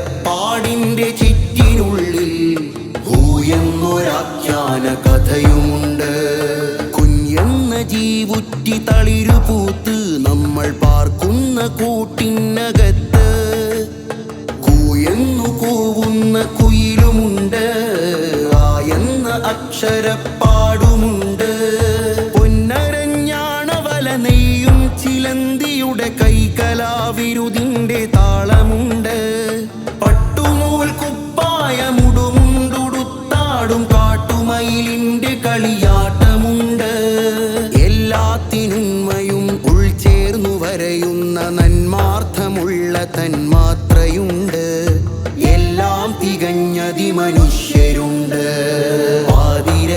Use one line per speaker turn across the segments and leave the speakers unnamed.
കൈവരപ്പാടിന്റെ ചിറ്റിനുള്ളിൽ ഭൂയെന്നൊരാഖ്യാന കഥയുമുണ്ട്. കുഞ്ഞെന്ന ജീവുറ്റി തളിരു പൂത്ത് നമ്മൾ പാർക്കുന്ന കൂട്ടിനകത്ത് കൂയെന്നു കൂവുന്ന കുയിലുമുണ്ട് ആയെന്ന അക്ഷരപ്പാടുമുണ്ട്. പൊന്നരഞ്ഞാണവല നെയ്യും ചിലന്തിയുടെ കൈകലാവിരുതിന്റെ താളമുണ്ട് കാട്ടുമയിലിന്റെ കളിയാട്ടമുണ്ട്. എല്ലാത്തിനുന്മയും ഉൾചേർന്നു വരയുന്ന നന്മാർത്ഥമുള്ള തന്മാത്രയുണ്ട്. എല്ലാം തികഞ്ഞതി മനുഷ്യരുണ്ട് ആതിര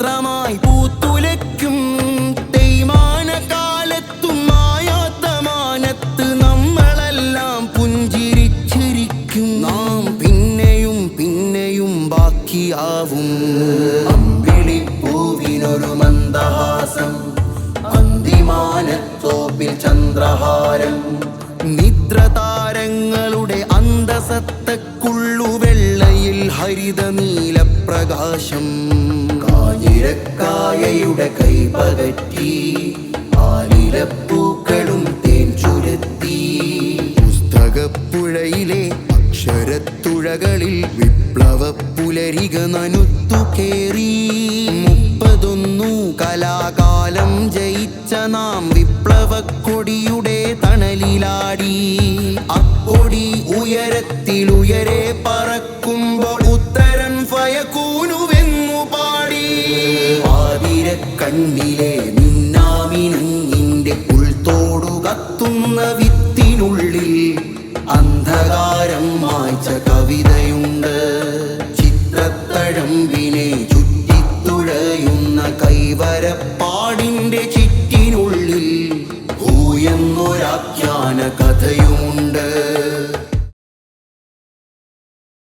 ഉത്രനക്ഷത്രമായി പൂത്തുലയ്ക്കും. തേയ്മാന നമ്മളെല്ലാം നാം പിന്നെയും പിന്നെയും ബാക്കിയാവും. അമ്പിളിപ്പൂവിനൊരു മന്ദഹാസം അന്തിമാനത്തോപ്പിൽ ചന്ദ്രഹാരം. നിദ്രതാരങ്ങളുടെ അന്തസത്തക്കുള്ളു വെള്ളയിൽ ഹരിത നീലപ്രകാശം കാഞ്ഞിരക്കായയുടെ കൈപകറ്റി ആലിലപ്പൂക്കളും തേൻ ചുരത്തി. പുസ്തകപ്പുഴയിലെ അക്ഷരത്തുഴകളിൽ വിപ്ലവ പുലരിക നനുത്തു കേറി. മുപ്പതൊന്നു കലാകാലം ജയിച്ച നാം വിപ്ലവക്കൊടിയുടെ തണലിലാടി. അക്കൊടി ഉയരത്തിലുയരെ പറക്കുമ്പോൾ കണ്ണിലെ നിന്നാമിനുങ്ങിന്റെ ഉൾത്തോടു കത്തുന്ന വിത്തിനുള്ളിൽ അന്ധകാരം മായ്ച്ച കവിതയുണ്ട്. ചിത്രത്തഴമ്പിനെ ചുറ്റിത്തുഴയുന്ന കൈവരപ്പാടിന്റെ ചിറ്റിനുള്ളിൽ ഊയെന്നൊരാഖ്യാന കഥയുമുണ്ട്